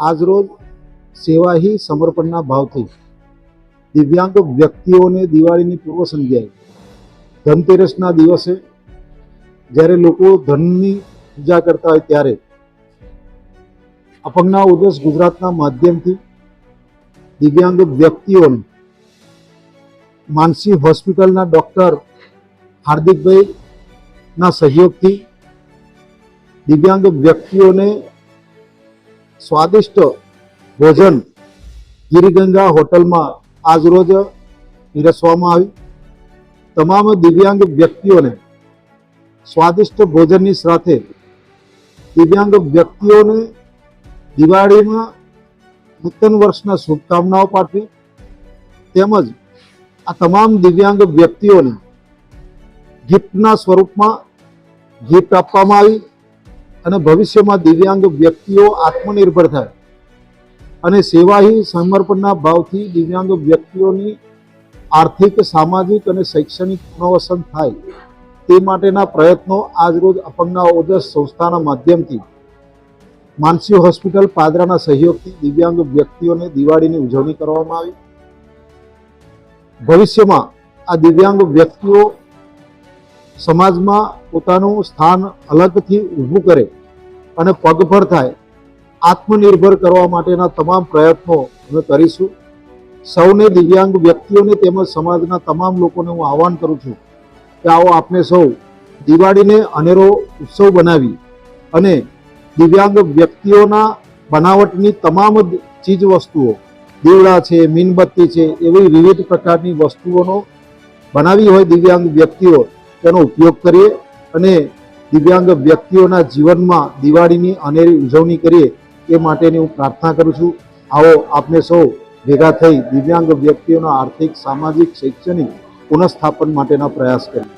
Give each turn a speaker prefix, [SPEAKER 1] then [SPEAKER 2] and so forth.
[SPEAKER 1] આજરોજ સેવા હી સમર્પણના ભાવથી દિવ્યાંગ વ્યક્તિઓને દિવાળીની પૂર્વ સંધ્યાએ ધનતેરસના દિવસે જ્યારે લોકો ધનની પૂજા કરતા હોય ત્યારે અપંગના ઉદેશ ગુજરાતના માધ્યમથી દિવ્યાંગ વ્યક્તિઓને માનસી હોસ્પિટલના ડૉક્ટર હાર્દિકભાઈ ના સહયોગથી દિવ્યાંગ વ્યક્તિઓને સ્વાદિષ્ટ ભોજન ગિરિગંગા હોટલમાં આજરોજ પીરસવામાં આવ્યું તમામ દિવ્યાંગ વ્યક્તિઓને સ્વાદિષ્ટ ભોજનની સાથે દિવ્યાંગ વ્યક્તિઓને દિવાળીમાં નૂતન વર્ષના શુભકામનાઓ પાઠવી તેમજ આ તમામ દિવ્યાંગ વ્યક્તિઓને ગિફ્ટના સ્વરૂપમાં ગિફ્ટ આપવામાં આવી. અને ભવિષ્યમાં દિવ્યાંગ વ્યક્તિઓ આત્મનિર્ભર થાય. અને સેવાહી સમર્પણના ભાવથી દિવ્યાંગ વ્યક્તિઓની આર્થિક, સામાજિક અને શૈક્ષણિક પુનર્વસન થાય. તે માટેના પ્રયત્નો આજરોજ અપંગના ઓજસ સંસ્થાના માધ્યમથી માનસી હોસ્પિટલ પાદરાના સહયોગથી દિવ્યાંગ વ્યક્તિઓને દિવાળીની ઉજવણી કરવામાં આવી. ભવિષ્યમાં આ દિવ્યાંગ વ્યક્તિઓ સમાજમાં પોતાનું સ્થાન અલગથી ઊભું કરે અને પગભર થાય, આત્મનિર્ભર કરવા માટેના તમામ પ્રયત્નો અમે કરીશું. સૌને દિવ્યાંગ વ્યક્તિઓને તેમજ સમાજના તમામ લોકોને હું આહવાન કરું છું કે આવો આપને સૌ દિવાળીને અનેરો ઉત્સવ બનાવી અને દિવ્યાંગ વ્યક્તિઓના બનાવટની તમામ ચીજ વસ્તુઓ દીવડા છે, મીણબત્તી છે, એવી વિવિધ પ્રકારની વસ્તુઓનો બનાવી હોય દિવ્યાંગ વ્યક્તિઓ તેનો ઉપયોગ કરીએ અને દિવ્યાંગ વ્યક્તિઓના જીવનમાં દિવાળીની અનેરી ઉજવણી કરીએ એ માટેની હું પ્રાર્થના કરું છું. આવો આપને સૌ ભેગા થઈ દિવ્યાંગ વ્યક્તિઓના આર્થિક, સામાજિક, શૈક્ષણિક પુનઃસ્થાપન માટેના પ્રયાસ કરીએ.